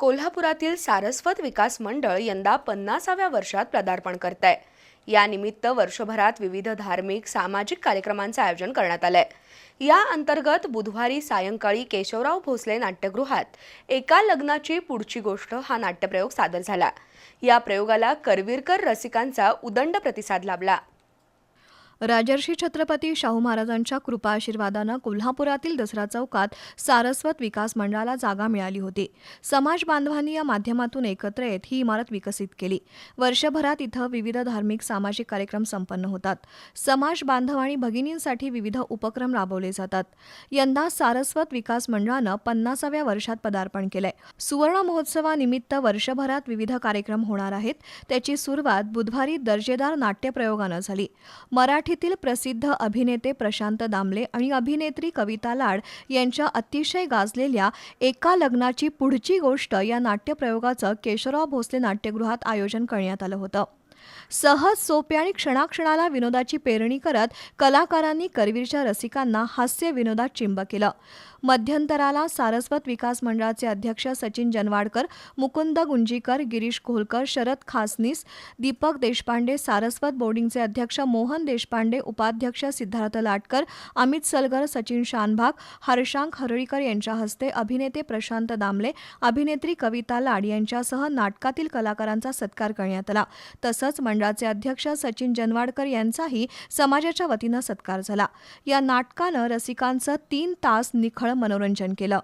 कोल्हापुरातील सारस्वत विकास मंडळ यंदा पन्नासाव्या वर्षात पदार्पण करत आहे यानिमित्त वर्षभरात विविध धार्मिक सामाजिक कार्यक्रमांचं आयोजन करण्यात आलंय. या अंतर्गत बुधवारी सायंकाळी केशवराव भोसले नाट्यगृहात एका लग्नाची पुढची गोष्ट हा नाट्यप्रयोग सादर झाला. या प्रयोगाला करवीरकर रसिकांचा उदंड प्रतिसाद लाभला. राजर्षी छत्रपती शाहू महाराजांच्या कृपा आशीर्वादानं कोल्हापुरातील दसरा चौकात सारस्वत विकास मंडळाला जागा मिळाली होती. समाज बांधवांनी या माध्यमातून एकत्र येत ही इमारत विकसित केली. वर्षभरात इथं विविध धार्मिक सामाजिक कार्यक्रम संपन्न होतात. समाज बांधव आणि भगिनींसाठी विविध उपक्रम राबवले जातात. यंदा सारस्वत विकास मंडळानं पन्नासाव्या वर्षात पदार्पण केलंय. सुवर्ण महोत्सवानिमित्त वर्षभरात विविध कार्यक्रम होणार आहेत. त्याची सुरुवात बुधवारी दर्जेदार नाट्यप्रयोगानं झाली. मराठीतील प्रसिद्ध अभिनेते प्रशांत दामले आणि अभिनेत्री कविता लाड यांच्या अतिशय गाजलेल्या एका लग्नाची पुढची गोष्ट या नाट्यप्रयोगाचं केशवराव भोसले नाट्यगृहात आयोजन करण्यात आलं होतं. सहज सोपे आणि क्षणाक्षणाला विनोदाची पेरणी करत कलाकारांनी करवीरच्या रसिकांना हास्य विनोदात चिंब केलं. मध्यंतराला सारस्वत विकास मंडळाचे अध्यक्ष सचिन जनवाडकर मुकुंद गुंजीकर गिरीश कोहलकर शरद खासनीस दीपक देशपांडे सारस्वत बोर्डिंगचे अध्यक्ष मोहन देशपांडे उपाध्यक्ष सिद्धार्थ लाटकर अमित सलगर सचिन शानभाग हर्षांक हरळीकर यांच्या हस्ते अभिनेते प्रशांत दामले अभिनेत्री कविता लाड यांच्यासह नाटकातील कलाकारांचा सत्कार करण्यात आला. तसंच तसंच मंडळाचे अध्यक्ष सचिन जनवाडकर यांचाही समाजाच्या वतीनं सत्कार झाला. या नाटकानं रसिकांचं तीन तास निखळ मनोरंजन केलं.